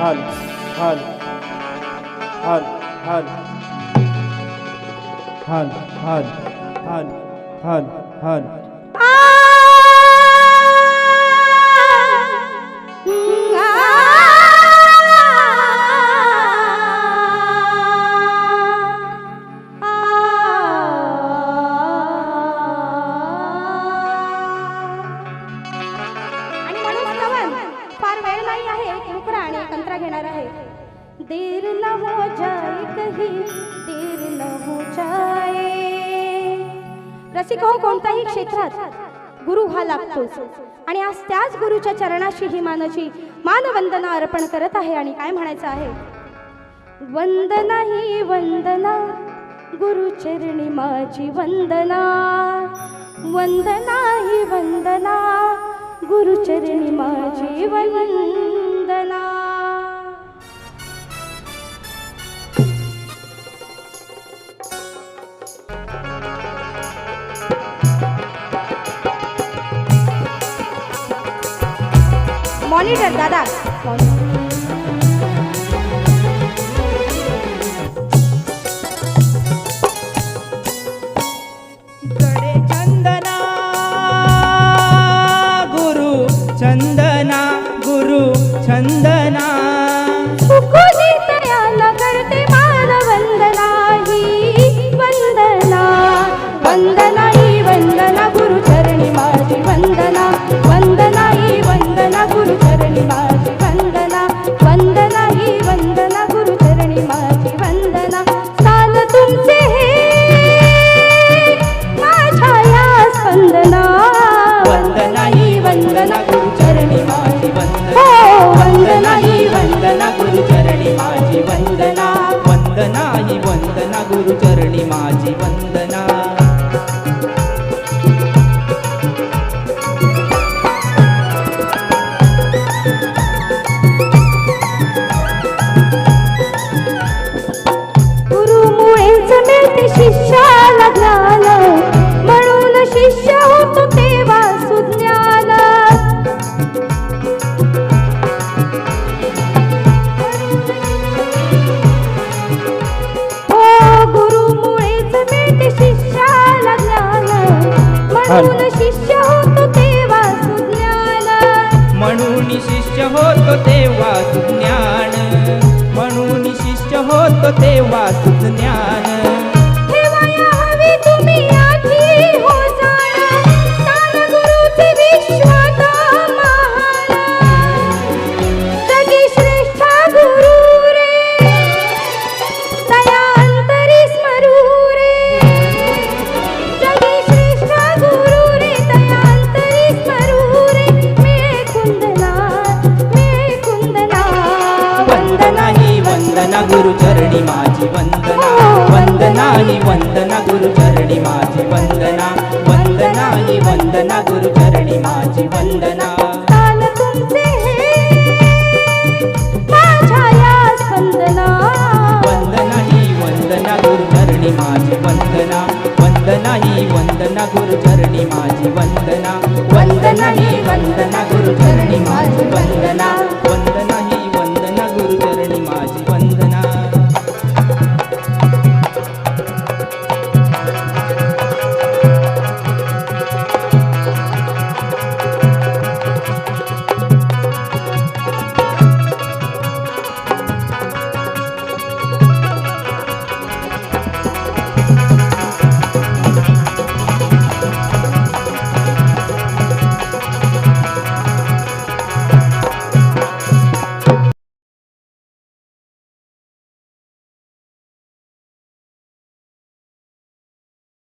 hal hal hal hal hal hal hal hal hal देर न हो जाए कहीं देर न हो जाए। रसिक हो कोणत्याही क्षेत्रात गुरु हा लागतोच आणि आज त्याच गुरुच्या चरणाशी ही मानची मानवंदना अर्पण करत आहे आणि काय म्हणायचं आहे? वंदना ही वंदना गुरुचरणी माझी वंदना. वंदना ही वंदना गुरुचरणी माझी वंदना. মনিটর দাদা। वंदना गुरुचरणी माझी वंदना हो वंदना ही वंदना गुरुचरणी माझी वंदना वंदना ही वंदना गुरुचरणी माझी वंदना गुरुमुळेच मिळते शिष्याला शिष्य होतो तेव्हा ज्ञान म्हणून शिष्य होतो तेव्हा ज्ञान वंदना गुरुचरणी माझी वंदना वंदना ही वंदना गुरुचरणी माझी वंदना वंदना ही वंदना गुरुचरणी माझी वंदना. हे वंदना. ही वंदना गुरुचरणी माझी वंदना वंदना ही वंदना गुरुचरणी माझी वंदना वंदना ही वंदना गुरुचरणी माझी वंदना